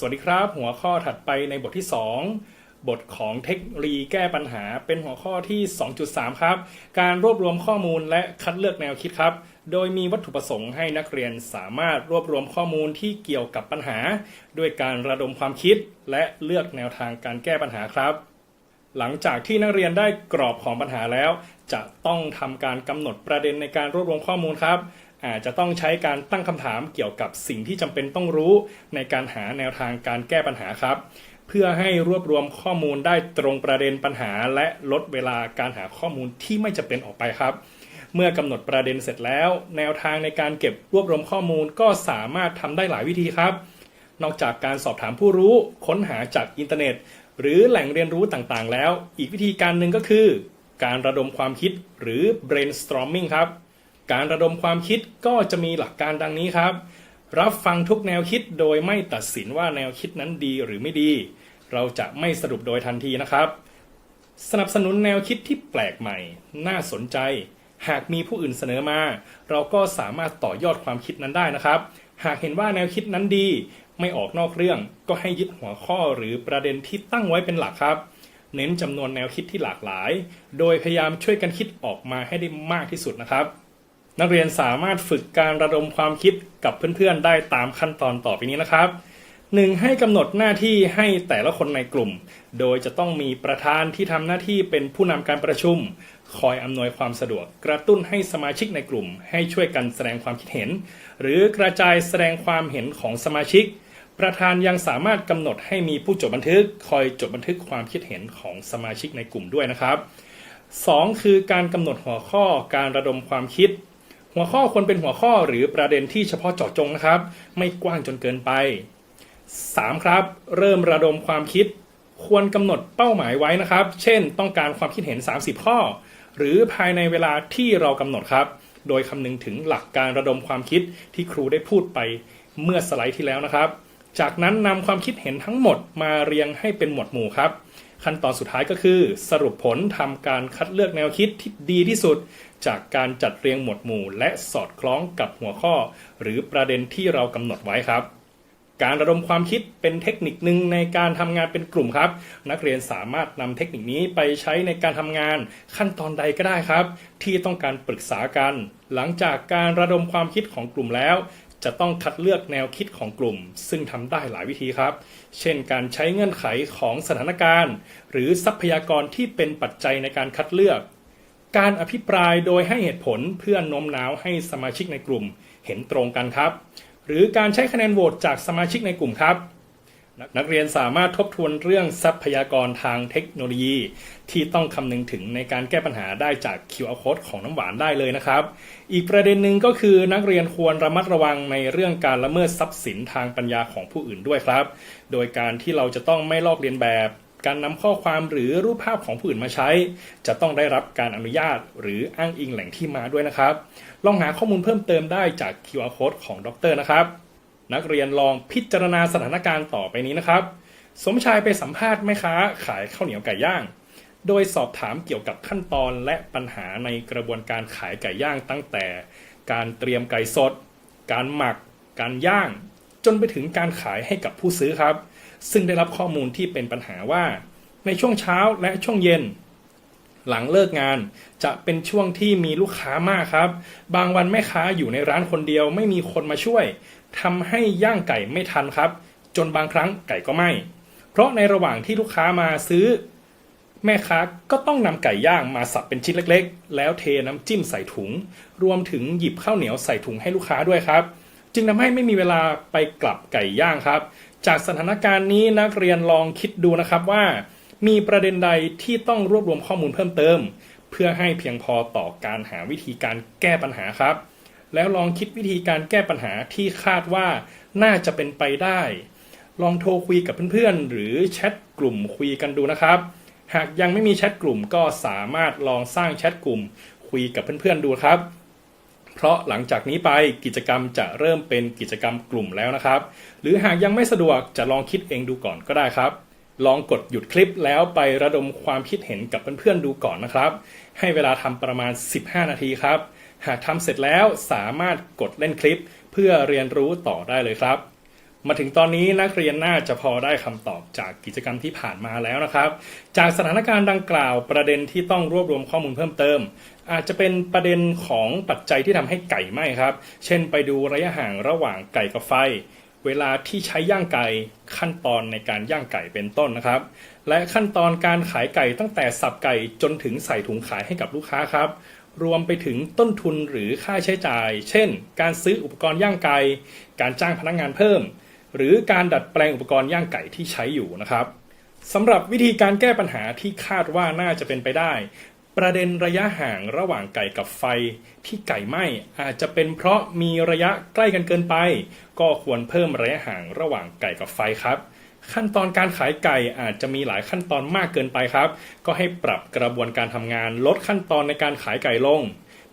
สวัสดีครับ หัวข้อถัดไปในบทที่ 2 บทของเทคโนโลยีแก้ปัญหาเป็นหัวข้อที่ 2.3 ครับ การรวบรวมข้อมูลและคัดเลือกแนวคิดครับ โดยมีวัตถุประสงค์ให้นักเรียนสามารถรวบรวมข้อมูลที่เกี่ยวกับปัญหา ด้วยการระดมความคิดและเลือกแนวทางการแก้ปัญหาครับ หลังจากที่นักเรียนได้กรอบของปัญหาแล้ว จะต้องทำการกำหนดประเด็นในการรวบรวมข้อมูลครับ อาจจะต้องใช้การตั้งคำถามเกี่ยวกับสิ่งที่จำเป็นต้องรู้ในการหาแนวทางการแก้ปัญหาครับ เพื่อให้รวบรวมข้อมูลได้ตรงประเด็นปัญหา และลดเวลาการหาข้อมูลที่ไม่จำเป็นออกไปครับ เมื่อกำหนดประเด็นเสร็จแล้ว แนวทางในการเก็บรวบรวมข้อมูลก็สามารถทำได้หลายวิธีครับ นอกจากการสอบถามผู้รู้ ค้นหาจากอินเทอร์เน็ต หรือแหล่งเรียนรู้ต่างๆ แล้ว อีกวิธีการหนึ่งก็คือ การระดมความคิดหรือ brainstorming ครับ การระดมความคิดก็จะมีหลักการดังนี้ครับ รับฟังทุกแนวคิดโดยไม่ตัดสินว่าแนวคิดนั้นดีหรือไม่ดี เราจะไม่สรุปโดยทันทีนะครับ สนับสนุนแนวคิดที่แปลกใหม่ น่าสนใจ หากมีผู้อื่นเสนอมา เราก็สามารถต่อยอดความคิดนั้นได้นะครับ หากเห็นว่าแนวคิดนั้นดี ไม่ออกนอกเรื่อง ก็ให้ยึดหัวข้อหรือประเด็นที่ตั้งไว้เป็นหลักครับเน้นจำนวนแนวคิดที่หลากหลาย โดยพยายามช่วยกันคิดออกมาให้ได้มากที่สุดนะครับ นักเรียนสามารถฝึกการระดมความคิดกับเพื่อนๆ ได้ตามขั้นตอนต่อไปนี้นะครับ 1. ให้กำหนดหน้าที่ให้แต่ละคนในกลุ่ม โดยจะต้องมีประธานที่ทำหน้าที่เป็นผู้นำการประชุม คอยอำนวยความสะดวก กระตุ้นให้สมาชิกในกลุ่ม ให้ช่วยกันแสดงความคิดเห็น หรือกระจายแสดงความเห็นของสมาชิก ประธานยังสามารถกำหนดให้มีผู้จดบันทึก คอยจดบันทึกความคิดเห็นของสมาชิกในกลุ่มด้วยนะครับ 2. คือการกำหนดหัวข้อการระดมความคิด หัวข้อควรเป็นหัวข้อหรือประเด็นที่เฉพาะเจาะจงนะครับ ไม่กว้างจนเกินไป 3. ครับ เริ่มระดมความคิด ควรกำหนดเป้าหมายไว้นะครับ เช่น ต้องการความคิดเห็น 30 ข้อ หรือภายในเวลาที่เรากำหนดครับ โดยคำนึงถึงหลักการระดมความคิดที่ครูได้พูดไปเมื่อสไลด์ที่แล้วนะครับ จากนั้นนำความคิดเห็นทั้งหมดมาเรียงให้เป็นหมวดหมู่ครับ ขั้นตอนสุดท้ายก็คือ สรุปผลทำการคัดเลือกแนวคิดที่ดีที่สุด จากการจัดเรียงหมวดหมู่ และสอดคล้องกับหัวข้อ หรือประเด็นที่เรากำหนดไว้ครับการระดมความคิดเป็นเทคนิคหนึ่งในการทำงานเป็นกลุ่มครับ นักเรียนสามารถนำเทคนิคนี้ไปใช้ในการทำงานขั้นตอนใดก็ได้ครับ ที่ต้องการปรึกษากัน หลังจากการระดมความคิดของกลุ่มแล้ว จะต้องคัดเลือกแนวคิดของกลุ่ม ซึ่งทำได้หลายวิธีครับ เช่นการใช้เงื่อนไขของสถานการณ์ หรือทรัพยากรที่เป็นปัจจัยในการคัดเลือก การอภิปรายโดยให้เหตุผลเพื่อโน้มน้าวให้สมาชิกในกลุ่มเห็นตรงกันครับ หรือการใช้คะแนนโหวตจากสมาชิกในกลุ่มครับ นักนักเรียนสามารถทบทวนเรื่องทรัพยากรทางเทคโนโลยี ที่ต้องคำนึงถึงในการแก้ปัญหาได้จาก QR code ของน้ำหวานได้เลยนะครับ อีกประเด็นหนึ่งก็คือนักเรียนควรระมัดระวังในเรื่องการละเมิดทรัพย์สินทางปัญญาของผู้อื่นด้วยครับ โดยการที่เราจะต้องไม่ลอกเลียนแบบ การนำข้อความหรือรูปภาพของผู้อื่นมาใช้ จะต้องได้รับการอนุญาต หรืออ้างอิงแหล่งที่มาด้วยนะครับ ลองหาข้อมูลเพิ่มเติมได้จาก QR code ของดรนะครับ นักเรียนลองพิจารณาสถานการณ์ต่อไปนี้นะครับ สมชายไปสัมภาษณ์แม่ค้าขายข้าวเหนียวไก่ย่าง โดยสอบถามเกี่ยวกับขั้นตอนและปัญหาในกระบวนการขายไก่ย่างตั้งแต่ การเตรียมไก่สด การหมัก การย่าง จนไปถึงการขายให้กับผู้ซื้อครับ ซึ่งได้รับข้อมูลที่เป็นปัญหาว่า ในช่วงเช้าและช่วงเย็น หลังเลิกงาน จะเป็นช่วงที่มีลูกค้ามากครับ บางวันแม่ค้าอยู่ในร้านคนเดียวไม่มีคนมาช่วยทำให้ย่างไก่ไม่ทันครับ จนบางครั้งไก่ก็ไหม้เพราะในระหว่างที่ลูกค้ามาซื้อ แม่ค้าก็ต้องนำไก่ย่างมาสับเป็นชิ้นเล็ก ๆ แล้วเทน้ำจิ้มใส่ถุง รวมถึงหยิบข้าวเหนียวใส่ถุงให้ลูกค้าด้วยครับ จึงทำให้ไม่มีเวลาไปกลับไก่ย่างครับ จากสถานการณ์นี้นักเรียนลองคิดดูนะครับว่า มีประเด็นใดที่ต้องรวบรวมข้อมูลเพิ่มเติม เพื่อให้เพียงพอต่อการหาวิธีการแก้ปัญหาครับ แล้วลองคิดวิธีการแก้ปัญหาที่คาดว่าน่าจะเป็นไปได้ ลองโทรคุยกับเพื่อนๆ หรือแชทกลุ่มคุยกันดูนะครับ หากยังไม่มีแชทกลุ่มก็สามารถลองสร้างแชทกลุ่มคุยกับเพื่อนๆดูครับเพราะหลังจากนี้ไปกิจกรรมจะเริ่มเป็นกิจกรรมกลุ่มแล้วนะครับ หรือหากยังไม่สะดวกจะลองคิดเองดูก่อนก็ได้ครับ ลองกดหยุดคลิปแล้วไประดมความคิดเห็นกับเพื่อนๆดูก่อนนะครับ ให้เวลาทำประมาณ 15 นาทีครับ หากทำเสร็จแล้วสามารถกดเล่นคลิป เพื่อเรียนรู้ต่อได้เลยครับ มาถึงตอนนี้นักเรียนน่าจะพอได้คำตอบจากกิจกรรมที่ผ่านมาแล้วนะครับ จากสถานการณ์ดังกล่าวประเด็นที่ต้องรวบรวมข้อมูลเพิ่มเติม อาจจะเป็นประเด็นของปัจจัยที่ทำให้ไก่ไหม้ครับ เช่น ไปดูระยะห่างระหว่างไก่กับไฟ เวลาที่ใช้ย่างไก่ขั้นตอนในการย่างไก่เป็นต้นนะครับ และขั้นตอนการขายไก่ตั้งแต่สับไก่จนถึงใส่ถุงขายให้กับลูกค้าครับ รวมไปถึงต้นทุนหรือค่าใช้จ่าย เช่น การซื้ออุปกรณ์ย่างไก่การจ้างพนักงานเพิ่ม หรือการดัดแปลงอุปกรณ์ย่างไก่ที่ใช้อยู่นะครับสำหรับวิธีการแก้ปัญหาที่คาดว่าน่าจะเป็นไปได้ ประเด็นระยะห่างระหว่างไก่กับไฟที่ไก่ไหม้อาจจะเป็นเพราะมีระยะใกล้กันเกินไป ก็ควรเพิ่มระยะห่างระหว่างไก่กับไฟครับ ขั้นตอนการขายไก่อาจจะมีหลายขั้นตอนมากเกินไปครับ ก็ให้ปรับกระบวนการทำงานลดขั้นตอนในการขายไก่ลง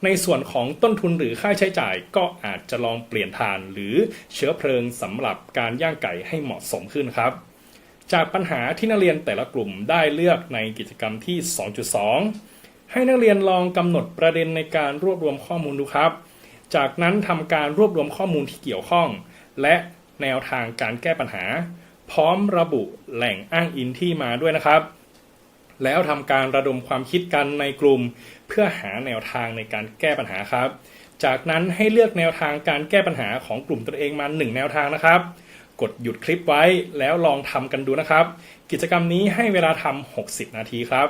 ในส่วนของต้นทุนหรือค่าใช้จ่ายก็อาจจะลองเปลี่ยนถ่านหรือเชื้อเพลิงสำหรับการย่างไก่ให้เหมาะสมขึ้นครับจากปัญหาที่นักเรียนแต่ละกลุ่มได้เลือกในกิจกรรมที่ 2.2 ให้นักเรียนลองกำหนดประเด็นในการรวบรวมข้อมูลดูครับ จากนั้นทำการรวบรวมข้อมูลที่เกี่ยวข้อง และแนวทางการแก้ปัญหา พร้อมระบุแหล่งอ้างอิงที่มาด้วยนะครับ แล้วทำการระดมความคิดกันในกลุ่ม เพื่อหาแนวทางในการแก้ปัญหาครับ จากนั้นให้เลือกแนวทางการแก้ปัญหาของกลุ่มตนเองมาหนึ่งแนวทางนะครับ กดหยุดคลิปไว้แล้วลองทำกันดูนะครับ กิจกรรมนี้ให้เวลาทำ60 นาทีครับ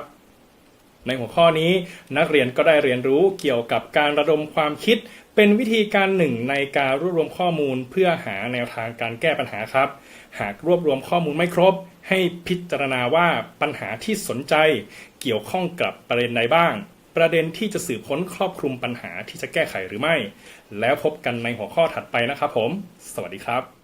ในหัวข้อนี้นักเรียนก็ได้เรียนรู้เกี่ยวกับการระดมความคิด เป็นวิธีการหนึ่งในการรวบรวมข้อมูลเพื่อหาแนวทางการแก้ปัญหาครับ หากรวบรวมข้อมูลไม่ครบ ให้พิจารณาว่าปัญหาที่สนใจ เกี่ยวข้องกับประเด็นใดบ้าง ประเด็นที่จะสืบค้นครอบคลุมปัญหาที่จะแก้ไขหรือไม่ แล้วพบกันในหัวข้อถัดไปนะครับผม สวัสดีครับ